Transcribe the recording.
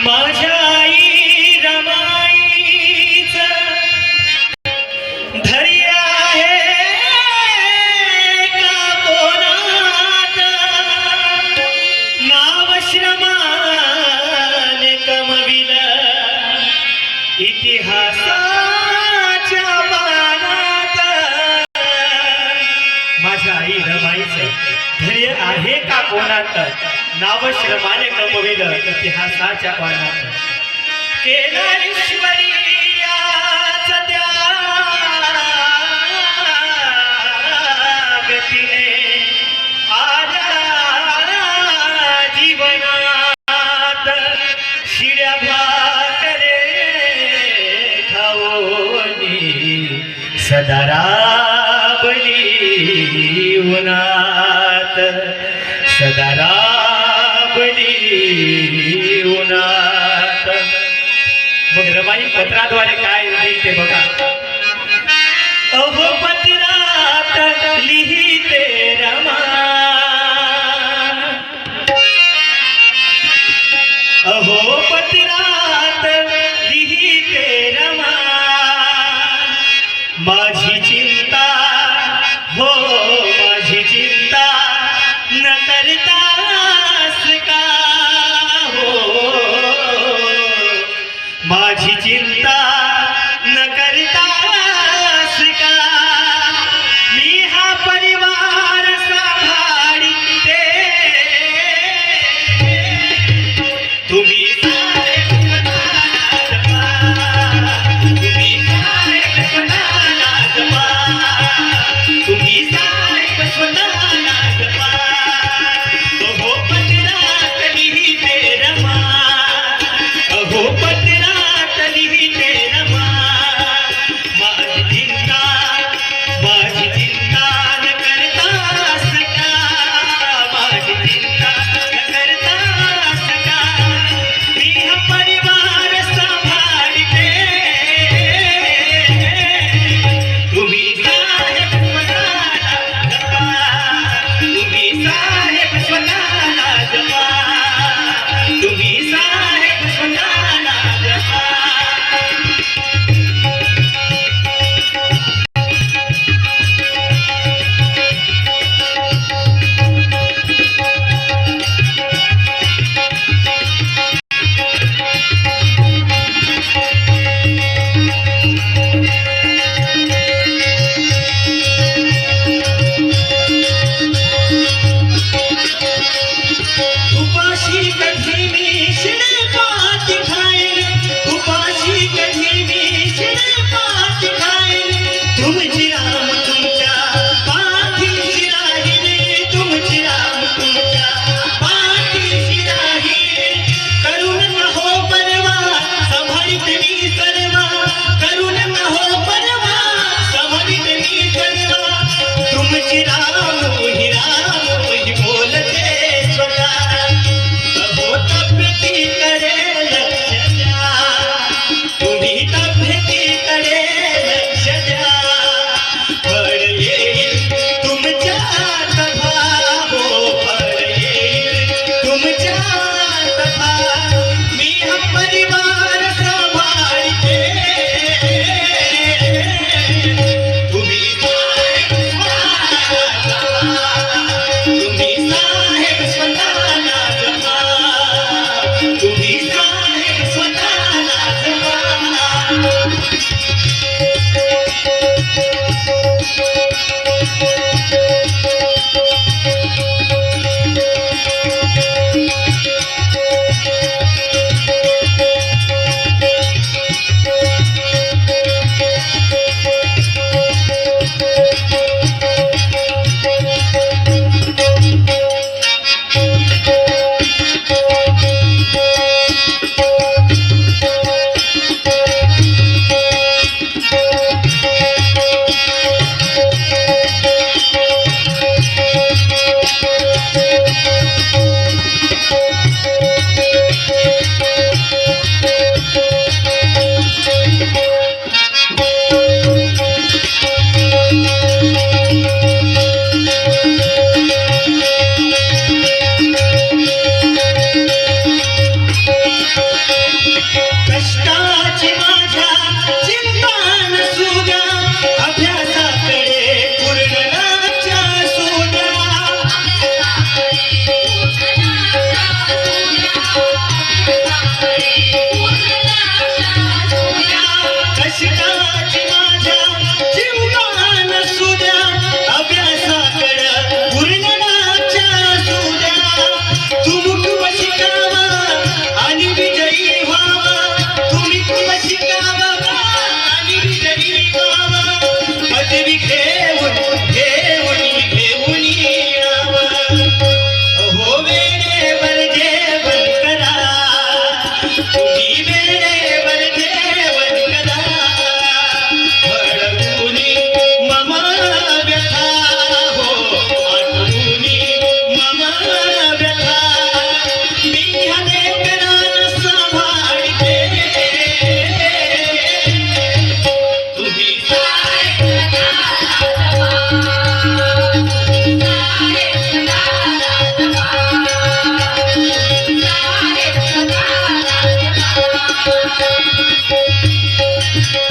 马家西阿姨 माझ्या धैर्य आहे का कोणात नाव श्रमाने कमविलं इतिहासाच्या पानात केला ईश्वरीयाचा त्याग तिने सदा राबली उन्हात सदा राबली उन्हात मग रमाई पत्राद्वारे काय लिहिते बघा? अहो पत्रात लिहित